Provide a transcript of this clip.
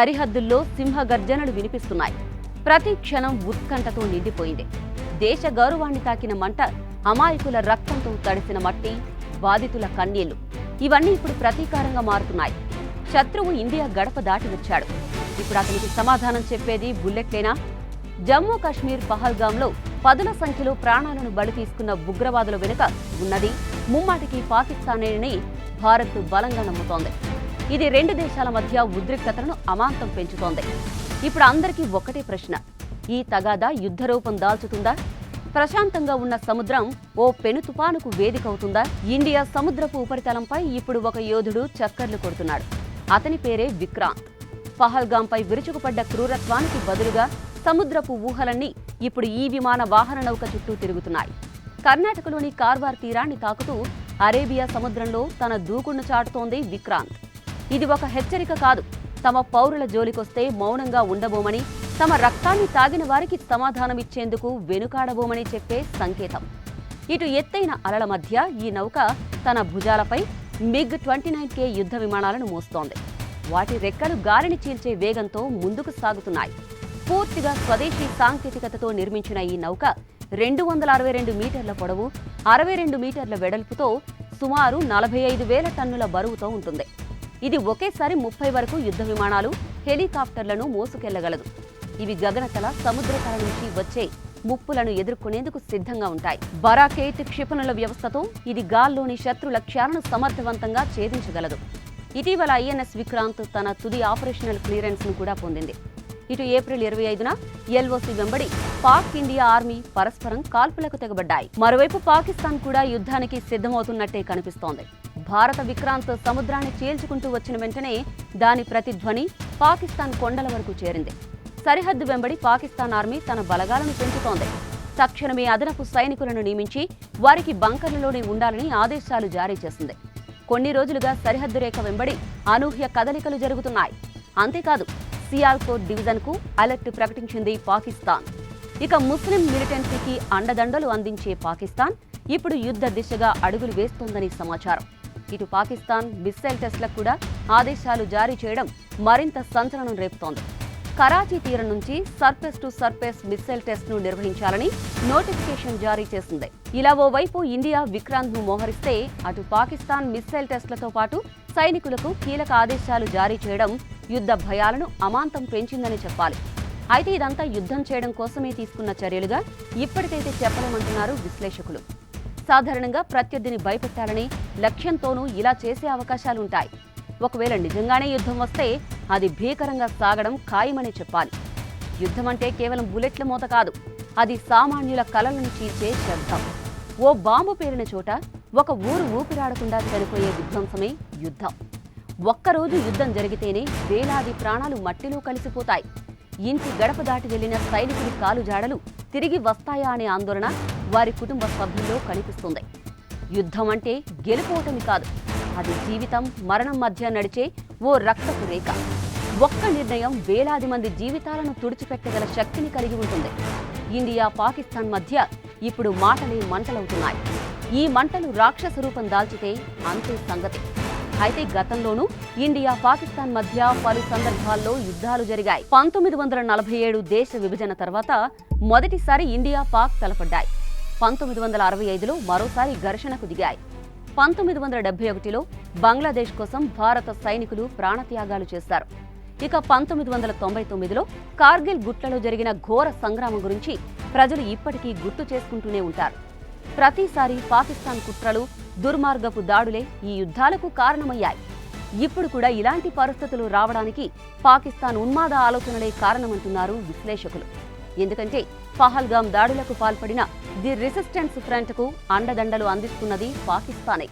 సరిహద్దుల్లో సింహ గర్జనలు వినిపిస్తున్నాయి. ప్రతి క్షణం ఉత్కంఠతో నిండిపోయింది. దేశ గౌరవాన్ని తాకిన మంట అమాయకుల రక్తంతో తడిసిన మట్టి బాధితుల కన్నీళ్ళు. ఇవన్నీ ఇప్పుడు ప్రతీకారంగా మారుతున్నాయి. శత్రువు ఇండియా గడప దాటి వచ్చాడు. ఇప్పుడు అతనికి సమాధానం చెప్పేది బుల్లెట్లేనా? జమ్మూ కాశ్మీర్ పహల్గాంలో పదుల సంఖ్యలో ప్రాణాలను బలి తీసుకున్న ఉగ్రవాదుల వెనుక ఉన్నది ముమ్మాటికి పాకిస్తానేనని భారత్ బలంగా నమ్ముతోంది. ఇది రెండు దేశాల మధ్య ఉద్రిక్తతను అమాంతం పెంచుతోంది. ఇప్పుడు అందరికీ ఒకటే ప్రశ్న. ఈ తగాదా యుద్ధ రూపం దాల్చుతుందా? ప్రశాంతంగా ఉన్న సముద్రం ఓ పెను తుపానుకు వేదికవుతుందా ఇండియా సముద్రపు ఉపరితలంపై ఇప్పుడు ఒక యోధుడు చక్కర్లు కొడుతున్నాడు. అతని పేరే విక్రాంత్. పహల్గాంపై విరుచుకుపడ్డ క్రూరత్వానికి బదులుగా సముద్రపు ఊహలన్నీ ఇప్పుడు ఈ విమాన వాహన నౌక చుట్టూ తిరుగుతున్నాయి. కర్ణాటకలోని కార్వార్ తీరాన్ని తాకుతూ అరేబియా సముద్రంలో తన దూకుడును చాటుతోంది విక్రాంత్. ఇది ఒక హెచ్చరిక కాదు. తమ పౌరుల జోలికొస్తే మౌనంగా ఉండబోమని తమ రక్తాన్ని తాగిన వారికి సమాధానమిచ్చేందుకు వెనుకాడబోమని చెప్పే సంకేతం. ఇటు ఎత్తైన అలల మధ్య ఈ నౌక తన భుజాలపై మిగ్ ట్వంటీ నైన్ కే యుద్ధ విమానాలను మోస్తోంది. వాటి రెక్కలు గాలిని చీల్చే వేగంతో ముందుకు సాగుతున్నాయి. పూర్తిగా స్వదేశీ సాంకేతికతతో నిర్మించిన ఈ నౌక రెండు వందల అరవై రెండు మీటర్ల పొడవు అరవై రెండు మీటర్ల వెడల్పుతో సుమారు నలభై ఐదు వేల టన్నుల బరువుతో ఉంటుంది. ఇది ఒకేసారి ముప్పై వరకు యుద్ధ విమానాలు హెలికాప్టర్లను మోసుకెళ్ళగలదు. ఇవి గగనతల సముద్రతల నుంచి వచ్చే ముప్పులను ఎదుర్కొనేందుకు సిద్ధంగా ఉంటాయి. బరాకేట్ క్షిపణుల వ్యవస్థతో ఇది గాల్లోని శత్రు లక్ష్యాలను సమర్థవంతంగా ఛేదించగలదు. ఇటీవల ఐఎన్ఎస్ విక్రాంత్ తన తుది ఆపరేషనల్ క్లియరెన్స్ను కూడా పొందింది. ఇటు ఏప్రిల్ ఇరవై ఐదున ఎల్ఓసి వెంబడి పాక్ ఇండియా ఆర్మీ పరస్పరం కాల్పులకు తెగబడ్డాయి. మరోవైపు పాకిస్తాన్ కూడా యుద్ధానికి సిద్ధమవుతున్నట్టే కనిపిస్తోంది. భారత విక్రాంత్ సముద్రాన్ని చీల్చుకుంటూ వచ్చిన వెంటనే దాని ప్రతిధ్వని పాకిస్తాన్ కొండల వరకు చేరింది. సరిహద్దు వెంబడి పాకిస్తాన్ ఆర్మీ తన బలగాలను పెంచుతోంది. తక్షణమే అదనపు సైనికులను నియమించి వారికి బంకర్లలోనే ఉండాలని ఆదేశాలు జారీ చేసింది. కొన్ని రోజులుగా సరిహద్దు రేఖ వెంబడి అనూహ్య కదలికలు జరుగుతున్నాయి. అంతేకాదు సియాల్కోట్ డివిజన్కు అలర్ట్ ప్రకటించింది పాకిస్తాన్. ఇక ముస్లిం మిలిటెన్సీకి అండదండలు అందించే పాకిస్తాన్ ఇప్పుడు యుద్ధ దిశగా అడుగులు వేస్తోందని సమాచారం. ఇటు పాకిస్తాన్ మిస్సైల్ టెస్ట్లకు కూడా ఆదేశాలు జారీ చేయడం మరింత సంచలనం రేపుతోంది. కరాచీ తీరం నుంచి సర్ఫేస్ టు సర్ఫేస్ మిస్సైల్ టెస్ట్ను నిర్వహించాలని నోటిఫికేషన్ జారీ చేసింది. ఇలా ఓవైపు ఇండియా విక్రాంత్ను మోహరిస్తే అటు పాకిస్తాన్ మిస్సైల్ టెస్ట్లతో పాటు సైనికులకు కీలక ఆదేశాలు జారీ చేయడం యుద్ధ భయాలను అమాంతం పెంచిందని చెప్పాలి. అయితే ఇదంతా యుద్ధం చేయడం కోసమే తీసుకున్న చర్యలుగా ఇప్పటికైతే చెప్పలేమంటున్నారు విశ్లేషకులు. సాధారణంగా ప్రత్యర్థిని భయపెట్టాలని లక్ష్యంతోనూ ఇలా చేసే అవకాశాలుంటాయి. ఒకవేళ నిజంగానే యుద్ధం వస్తే అది భీకరంగా సాగడం ఖాయమనే చెప్పాలి. యుద్ధం అంటే కేవలం బుల్లెట్ల మోత కాదు అది సామాన్యుల కలలను చీల్చే శబ్దం. ఓ బాంబు పేరిన చోట ఒక ఊరు ఊపిరాడకుండా చనిపోయే విధ్వంసమే యుద్ధం. ఒక్కరోజు యుద్ధం జరిగితేనే వేలాది ప్రాణాలు మట్టిలో కలిసిపోతాయి. ఇంటి గడప దాటి వెళ్ళిన సైనికుడి కాలు జాడలు తిరిగి వస్తాయా అనే ఆందోళన వారి కుటుంబ సభ్యుల్లో కనిపిస్తుంది. యుద్ధం అంటే గెలుపోవటమి కాదు. అది జీవితం మరణం మధ్య నడిచే ఓ రక్తపు రేఖ. ఒక్క నిర్ణయం వేలాది మంది జీవితాలను తుడిచిపెట్టగల శక్తిని కలిగి ఉంటుంది. ఇండియా పాకిస్తాన్ మధ్య ఇప్పుడు మాటలే మంటలవుతున్నాయి. ఈ మంటలు రాక్షస రూపం దాల్చితే అంతే సంగతి. అయితే గతంలోనూ ఇండియా పాకిస్తాన్ మధ్య పలు సందర్భాల్లో యుద్ధాలు జరిగాయి. పంతొమ్మిది వందల నలభై ఏడు దేశ విభజన తర్వాత మొదటిసారి ఇండియా పాక్ తలపడ్డాయి. పంతొమ్మిది వందల అరవై ఐదులో మరోసారి ఘర్షణకు దిగాయి. పంతొమ్మిది వందల డెబ్బై ఒకటిలో బంగ్లాదేశ్ కోసం భారత సైనికులు ప్రాణత్యాగాలు చేశారు. ఇక పంతొమ్మిది వందల తొంభై తొమ్మిదిలో కార్గిల్ గుట్లలో జరిగిన ఘోర సంగ్రామం గురించి ప్రజలు ఇప్పటికీ గుర్తు చేసుకుంటూనే ఉంటారు. ప్రతిసారి పాకిస్తాన్ కుట్రలు దుర్మార్గపు దాడులే ఈ యుద్ధాలకు కారణమయ్యాయి. ఇప్పుడు కూడా ఇలాంటి పరిస్థితులు రావడానికి పాకిస్తాన్ ఉన్మాద ఆలోచనలే కారణమంటున్నారు విశ్లేషకులు. ఎందుకంటే పహల్గాం దాడులకు పాల్పడిన ది రెసిస్టెన్స్ ఫ్రంట్కు అండదండలు అందిస్తున్నది పాకిస్తానే.